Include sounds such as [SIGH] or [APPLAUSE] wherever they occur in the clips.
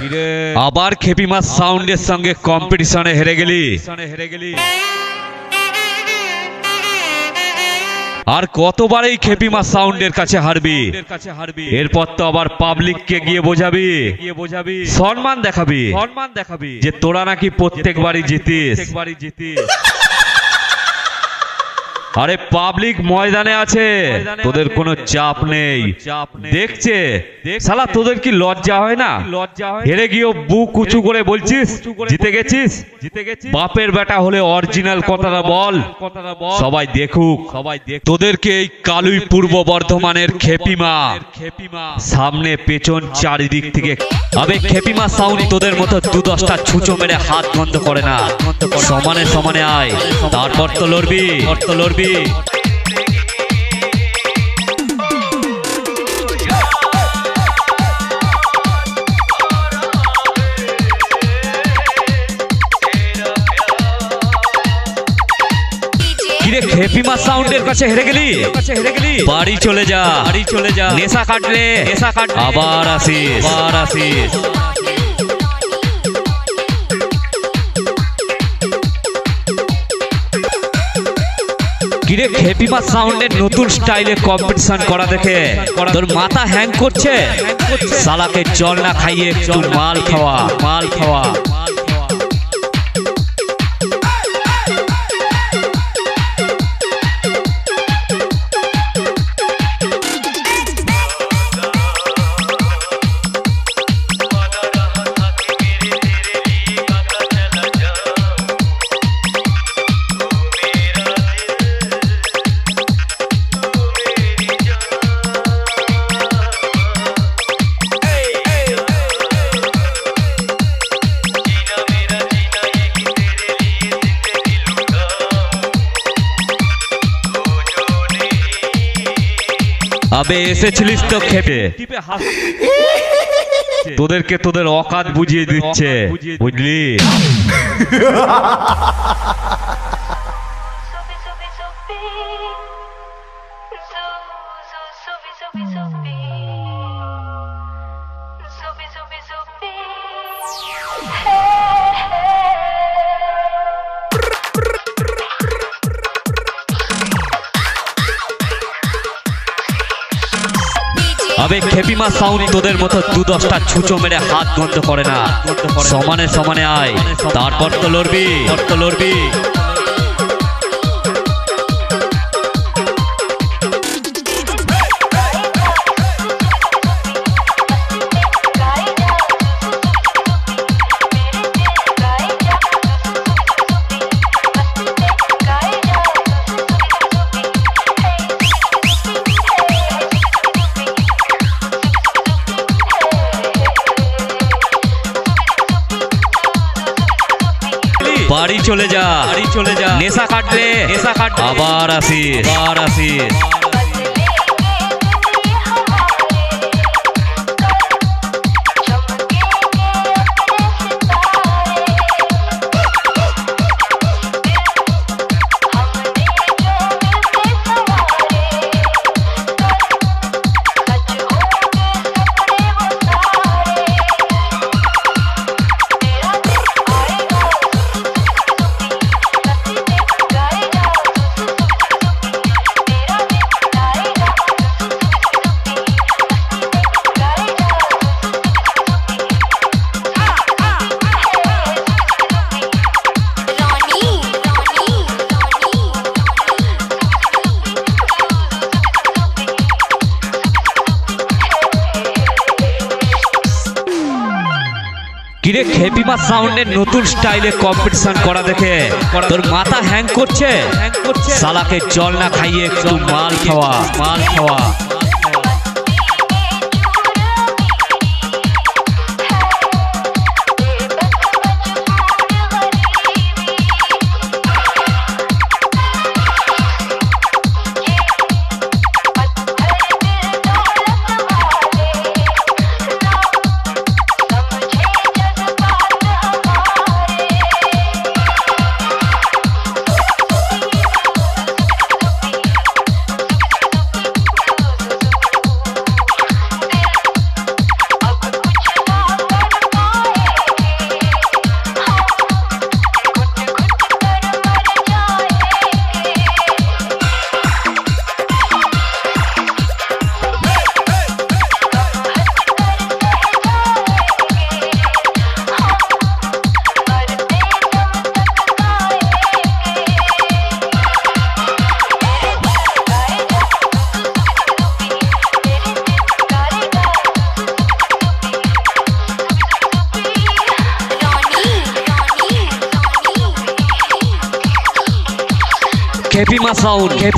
কিরে? আবার খেপি মাছ সাউন্ডের সঙ্গে কম্পিটিশনে হেরে গেলি। হেরে গেলি। আর কতবার এই খেপি মাছ সাউন্ডের কাছে হারবি? এরপর তো আবার পাবলিককে গিয়ে বোঝাবি। গিয়ে বোঝাবি। সম্মান দেখাবি। সম্মান দেখাবি। যে তোরা নাকি প্রত্যেকবারই জিতিস। প্রত্যেকবারই জিতিস। আরে পাবলিক ময়দানে আছে। তোদের কোনো চাপ নেই। দেখছে? শালা তোদের কি লজ্জা হয় না? হেরে গিয়েও বুক উঁচু করে বলছিস? জিতে গেছিস? জিতে গেছিস? বাপের বেটা হলে অরিজিনাল কথাটা বল। কথাটা বল। সবাই দেখুক। সবাই দেখ তোদেরকে এই কালুই পূর্ব বর্ধমানের খেপিমা? খেপিমা? সামনে পেছন চারিদিক থেকে। আবে খেপিমা সাউন্ড তোদের মতো দু দশটা ছুঁচো মেরে হাত বন্ধ করে না। সমানে সমানে আয়। তারপর তো লড়বি। তো লড়বি। কিরে খেপিমা সাউন্ডের কাছে হেরে গেলি কাছে হেরে গেলি বাড়ি চলে যা বাড়ি চলে যা নেশা কাটলে নেশা কাট আবার আসিস আবার আসিস সাউন্ড সাউন্ডের নতুন স্টাইলে কম্পিটিশন করা দেখে। তোর মাথা হ্যাং করছে? সালাকে জল না খাইয়ে একটু মাল খাওয়া মাল খাওয়া। আবে এসেছিলিস তো খেপে। তোদেরকে তোদের অকাত বুঝিয়ে দিচ্ছে। বুঝলি? [LAUGHS] আবে খেপিমা সাউনি তোদের মতো দু দশটা ছুঁচো মেরে হাত বন্ধ করে না। সমানে সমানে আয়, তারপর তো লড়বি তো লড়বি। চলে যা। নেশা কাটলে নেশা কাট আবার আসিস। আবার আসিস। কিরে খেপিমা সাউন্ডের নতুন স্টাইলে কম্পিটিশন করা দেখে। তোর মাথা হ্যাং করছে। সালাকে জল না খাইয়ে একটু মাল খাওয়া। মাল খাওয়া।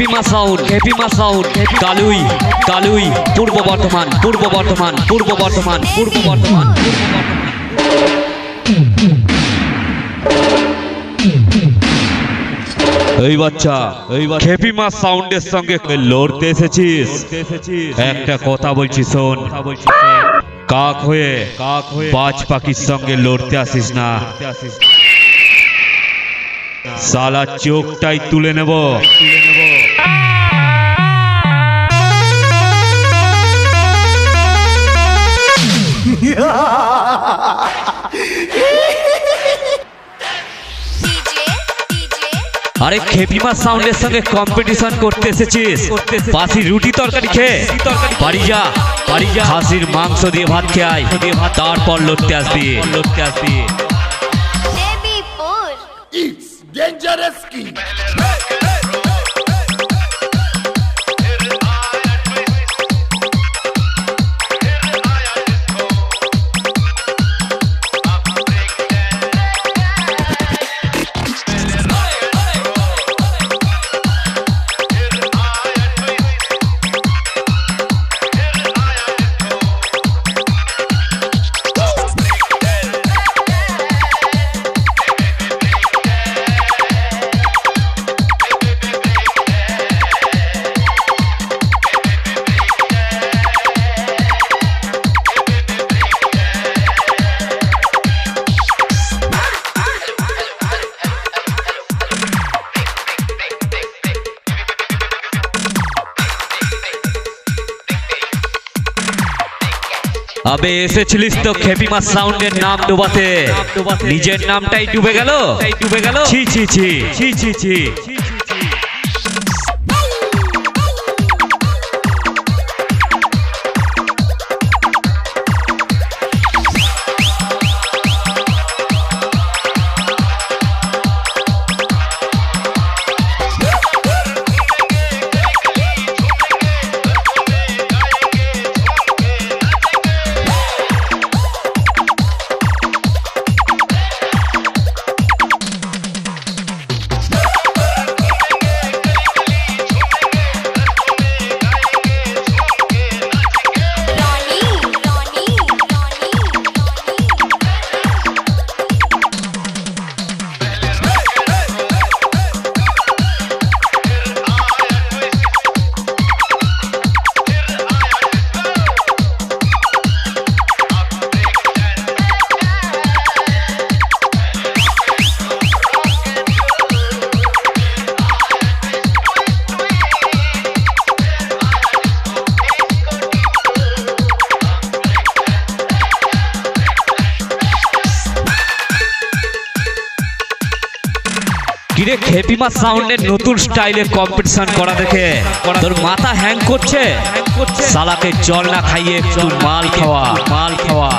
Sound Khepima sound Khepima sound Kalui Kalui Purba Bardhaman Purba Bardhaman পূর্ব বর্ধমান পূর্ব বর্ধমান এই বাচ্চা এই খেপিমা সাউন্ডের সঙ্গে লড়তে এসেছিস। একটা কথা বলছি শোন। কাক হয়ে কাক হয়ে বাজ পাখির সঙ্গে লড়তে আসিস না। সালা চোখটাই তুলে নেব। আরে খেপিমা সাউন্ডের সঙ্গে কম্পিটিশন করতে এসেছিস। পাশি রুটি তরকারি খেয়ে। বাড়ি যা বাড়ি যা। হাসির মাংস দিয়ে ভাত খেয়ে আয়। তারপর লড়তে আসবি। লড়তে আসবি Dangerous It's আবে এসেছিলিস তো খেপিমা সাউন্ডের নাম ডোবাতে। নিজের নামটাই ডুবে গেল। ডুবে গেল। ছি ছি ছি। ছি ছি ছি। খেপিমা সাউন্ডের নতুন স্টাইলে কম্পিটিশন করা দেখে। তোর মাথা হ্যাং করছে। সালাকে জল না খাইয়ে একটু মাল খাওয়া মাল খাওয়া।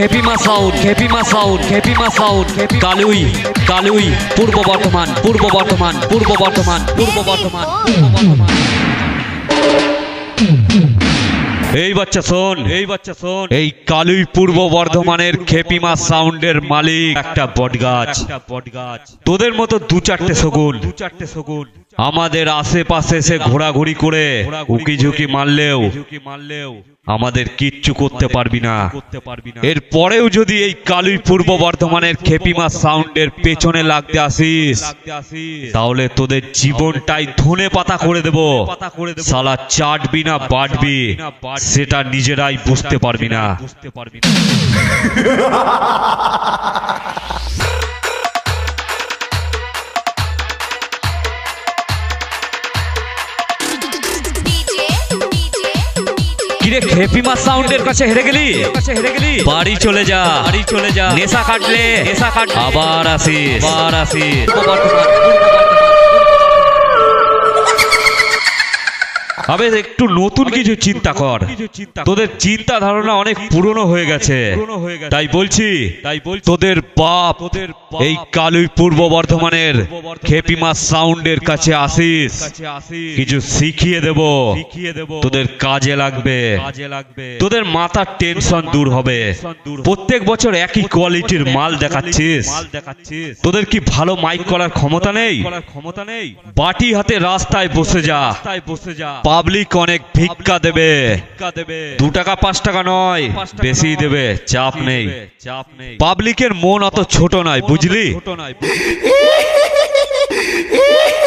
Khepima sound Khepima sound Khepima sound Kalui Kalui Purba Bardhaman Purba Bardhaman পূর্ব বর্ধমান পূর্ব বর্ধমান পূর্ব বর্ধমান। এই বাচ্চা শোন এই বাচ্চা শোন। এই কালুই পূর্ব বর্ধমানের খেপিমা সাউন্ডের মালিক একটা বটগাছ। একটা বটগাছ। তোদের মতো দু চারটে শগুন। দু চারটে শগুন। আমাদের আশেপাশে এসে ঘোরাঘুরি করে উকি ঝুঁকি মারলেও ঝুঁকি মারলেও আমাদের কিচ্ছু করতে পারবি না। করতে পারবি না। এর পরেও যদি এই কালুই পূর্ব বর্ধমানের খেপিমা সাউন্ডের পেছনে লাগতে আসিস। তাহলে তোদের জীবনটাই ধনে পাতা করে দেব। সালা চাটবি না বাটবি সেটা নিজেরাই বুঝতে পারবি না। বুঝতে পারবি না। [LAUGHS] কিরে খেপিমা সাউন্ডের কাছে হেরে গেলি কাছে হেরে গেলি। বাড়ি চলে যা। বাড়ি চলে যা। নেশা কাটলে। নেশা কাট আবার আসিস। আবার আসিস। আবে একটু নতুন কিছু চিন্তা কর। তোদের চিন্তা ধারণা অনেক পুরনো হয়ে গেছে। তাই বলছি তাই বলছি তোদের বাপ তোদের এই কালুই পূর্ব বর্ধমানের খেপিমা সাউন্ডের কাছে আসিস। কিছু শিখিয়ে দেব। তোদের কাজে লাগবে। তোদের মাথার টেনশন দূর হবে। প্রত্যেক বছর একই কোয়ালিটির মাল দেখাচ্ছিস। তোদের কি ভালো মাইক করার ক্ষমতা নেই? ক্ষমতা নেই? বাটি হাতে রাস্তায় বসে যা। বসে যা। পাবলিক অনেক ভিক্ষা দেবে। দু টাকা পাঁচ টাকা নয় বেশি দেবে চাপ নেই। চাপ নেই। পাবলিকের মন অত ছোট নয় বুঝলি? ছোট নয় [LAUGHS]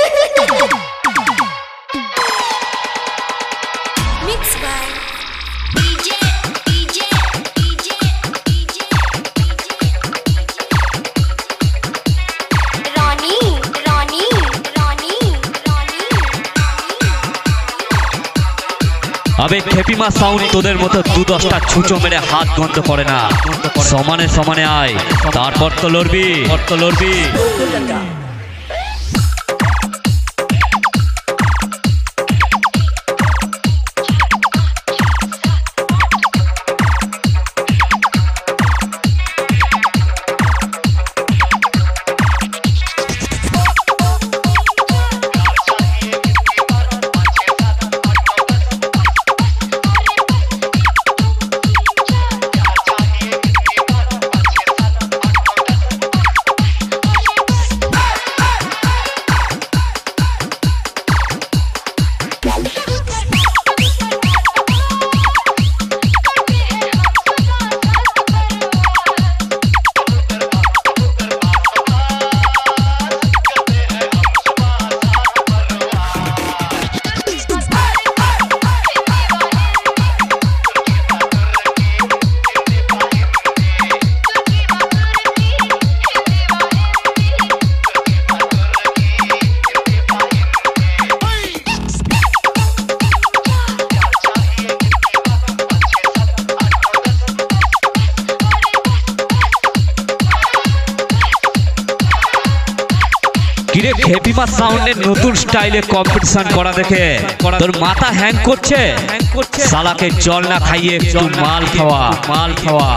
আবে খেপিমা সাউন্ড তোদের মতো দু দশটা ছুঁচো মেরে হাত গন্ধ করে না। সমানে সমানে আয়, তারপর তো লড়বি তো লড়বি। খেপিমা সাউন্ডের নতুন স্টাইলে কম্পিটিশন করা দেখে। তোর মাথা হ্যাং করছে। সালাকে জল না খাইয়ে মাল খাওয়া। মাল খাওয়া।